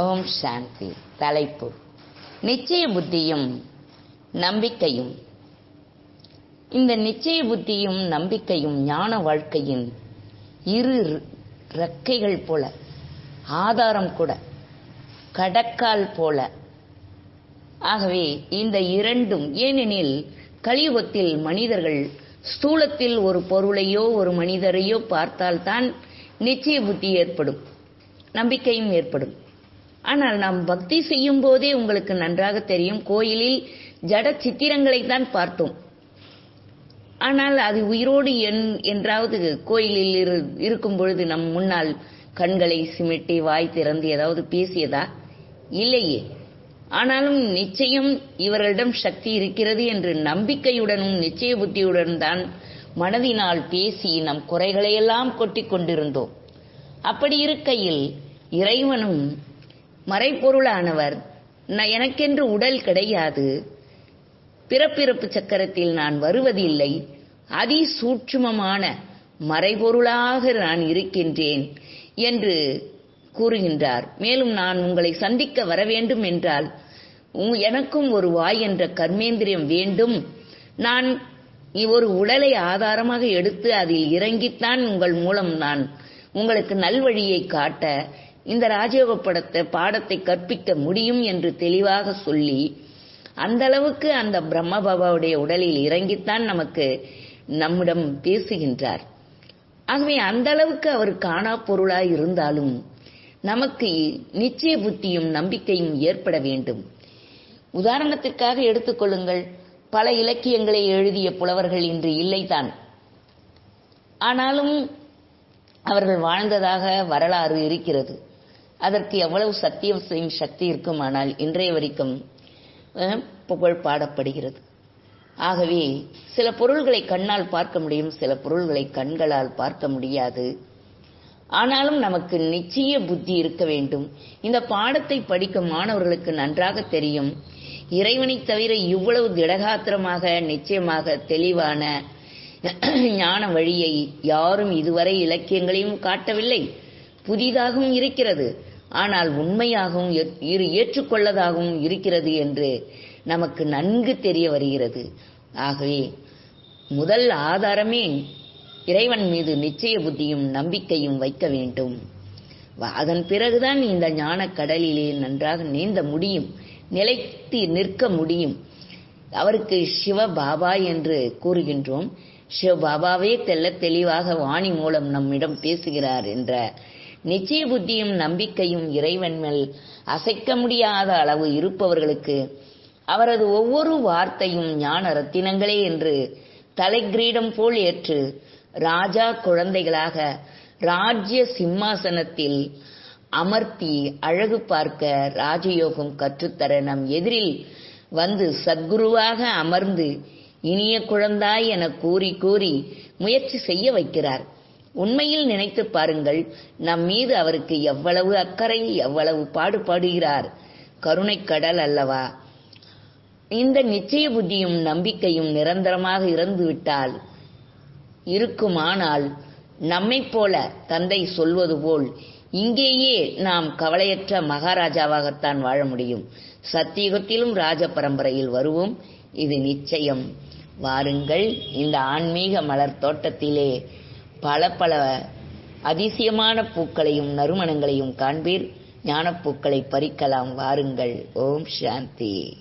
ஓம் சாந்தி. தலைப்பு. நிச்சய புத்தியும் நம்பிக்கையும். இந்த நிச்சய புத்தியும் நம்பிக்கையும் ஞான வாழ்க்கையின் இரு ரெக்கைகள் போல ஆதாரம் கூட கடக்கால் போல. ஆகவே இந்த இரண்டும் ஏனெனில் கலியுகத்தில் மனிதர்கள் ஸ்தூலத்தில் ஒரு பொருளையோ ஒரு மனிதரையோ பார்த்தால்தான் நிச்சய புத்தி ஏற்படும் நம்பிக்கையும் ஏற்படும். ஆனால் நாம் பக்தி செய்யும் போதே உங்களுக்கு நன்றாக தெரியும். கோயிலில் ஜட சித்திரங்களை தான் பார்த்தோம். ஆனால் அது உயிரோடு என்றாவது கோயிலில் இரு இருக்கும் பொழுது நம் முன்னால் கண்களை சிமிட்டி வாய் திறந்து ஏதாவது பேசியதா? இல்லையே. ஆனாலும் நிச்சயம் இவர்களிடம் சக்தி இருக்கிறது என்று நம்பிக்கையுடனும் நிச்சய புத்தியுடன் தான் மனதினால் பேசி நம் குறைகளையெல்லாம் கொட்டி கொண்டிருந்தோம். அப்படி இருக்கையில் இறைவனும் மறைப்பொருளானவர் எனக்கென்று உடல் கிடையாது. பிறப்பிறப்பு சக்கரத்தில் நான் வருவதில்லை. அதி சூட்சுமமான மறைபொருளாக நான் இருக்கின்றேன் என்று கூறுகின்றார். மேலும் நான் உங்களை சந்திக்க வர வேண்டும் என்றால் எனக்கும் ஒரு வாய் என்ற கர்மேந்திரியம் வேண்டும். நான் ஒரு உடலை ஆதாரமாக எடுத்து அதில் இறங்கித்தான் உங்கள் மூலம் நான் உங்களுக்கு நல்வழியை காட்ட இந்த ராஜயோக படத்தை பாடத்தை கற்பிக்க முடியும் என்று தெளிவாக சொல்லி அந்த அளவுக்கு அந்த பிரம்ம பாபாவுடைய உடலில் இறங்கித்தான் நமக்கு நம்மிடம் பேசுகின்றார். ஆகவே அந்த அளவுக்கு அவர் காணா பொருளாய் இருந்தாலும் நமக்கு நிச்சய புத்தியும் நம்பிக்கையும் ஏற்பட வேண்டும். உதாரணத்திற்காக எடுத்துக்கொள்ளுங்கள் பல இலக்கியங்களை எழுதிய புலவர்கள் இன்று இல்லைதான். ஆனாலும் அவர்கள் வாழ்ந்ததாக வரலாறு இருக்கிறது. அதற்கு எவ்வளவு சத்தியம் செய்யும் சக்தி இருக்குமானால் இன்றைய வரைக்கும் புகழ் பாடப்படுகிறது. ஆகவே சில பொருள்களை கண்ணால் பார்க்க முடியும் சில பொருள்களை கண்களால் பார்க்க முடியாது. ஆனாலும் நமக்கு நிச்சய புத்தி இருக்க வேண்டும். இந்த பாடத்தை படிக்கும் மாணவர்களுக்கு நன்றாக தெரியும். இறைவனை தவிர இவ்வளவு திடகாத்திரமாக நிச்சயமாக தெளிவான ஞான வழியை யாரும் இதுவரை இலக்கியங்களையும் காட்டவில்லை. புதிதாகவும் இருக்கிறது. ஆனால் உண்மையாகவும் ஏற்றுக்கொள்ளதாகவும் இருக்கிறது என்று நமக்கு நன்கு தெரிய வருகிறது. ஆகவே முதல் ஆதாரமே இறைவன் மீது நிச்சய புத்தியும் நம்பிக்கையும் வைக்க வேண்டும். அதன் பிறகுதான் இந்த ஞான கடலிலே நன்றாக நீந்த முடியும் நிலைத்து நிற்க முடியும். அவருக்கு சிவ பாபா என்று கூறுகின்றோம். சிவ பாபாவே தெல்ல தெளிவாக வாணி மூலம் நம்மிடம் பேசுகிறார் என்ற நிச்சய புத்தியும் நம்பிக்கையும் இறைவன் மேல் அசைக்க முடியாத அளவு இருப்பவர்களுக்கு அவரது ஒவ்வொரு வார்த்தையும் ஞான ரத்தினங்களே என்று தலைகிரீடம் போல் ஏற்று ராஜா குழந்தைகளாக ராஜ்ய சிம்மாசனத்தில் அமர்த்தி அழகு பார்க்க ராஜயோகம் கற்றுத்தர நம் எதிரில் வந்து சத்குருவாக அமர்ந்து இனிய குழந்தாய் என கூறி கூறி முயற்சி செய்ய வைக்கிறார். உண்மையில் நினைத்து பாருங்கள் நம் மீது அவருக்கு எவ்வளவு அக்கறை எவ்வளவு பாடுபடுகிறார். கருணை கடல் அல்லவா? இந்த நிச்சய புத்தியும் நம்பிக்கையும் நிரந்தரமாக இறந்துவிட்டால் இருக்குமானால் நம்மை போல தந்தை சொல்வது போல் இங்கேயே நாம் கவலையற்ற மகாராஜாவாகத்தான் வாழ முடியும். சத்தியுகத்திலும் ராஜ பரம்பரையில் வருவோம். இது நிச்சயம். வாருங்கள் இந்த ஆன்மீக மலர் தோட்டத்திலே பல பல அதிசயமான பூக்களையும் நறுமணங்களையும் காண்பீர். ஞானப்பூக்களை பறிக்கலாம். வாருங்கள். ஓம் சாந்தி.